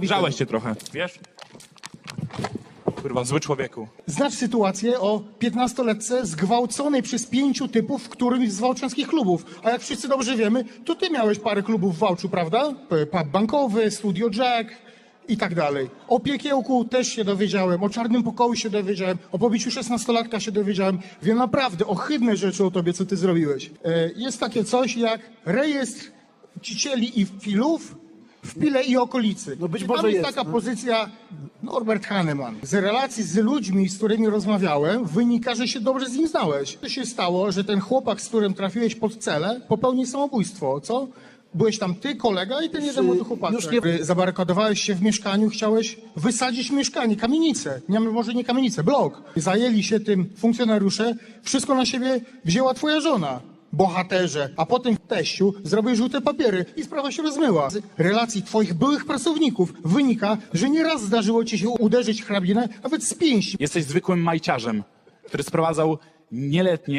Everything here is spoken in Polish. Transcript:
Grzałeś się trochę, wiesz? Kurwa, zły człowieku. Znasz sytuację o 15-letce zgwałconej przez pięciu typów w którymś z wałczanskich klubów. A jak wszyscy dobrze wiemy, to ty miałeś parę klubów w Wałczu, prawda? Pub bankowy, Studio Jack i tak dalej. O piekiełku też się dowiedziałem, o czarnym pokoju się dowiedziałem, o pobiciu 16-latka się dowiedziałem. Wiem naprawdę ohydne rzeczy o tobie, co ty zrobiłeś. E, Jest takie coś jak rejestr cicieli i filów w Pile i okolicy. No być I może tam jest taka pozycja Norbert Hanneman. Z relacji z ludźmi, z którymi rozmawiałem, wynika, że się dobrze z nim znałeś. Co się stało, że ten chłopak, z którym trafiłeś pod celę, popełnił samobójstwo, co? Byłeś tam ty, kolega i ten jeden młody chłopak. już nie- Zabarykadowałeś się w mieszkaniu, chciałeś wysadzić mieszkanie, kamienicę. Nie, może nie kamienicę, blok. Zajęli się tym funkcjonariusze, wszystko na siebie wzięła twoja żona. Bohaterze, a potem teściu zrobił żółte papiery i sprawa się rozmyła. Z relacji twoich byłych pracowników wynika, że nieraz zdarzyło ci się uderzyć hrabinę, nawet z pięści. Jesteś zwykłym majciarzem, który sprowadzał nieletnie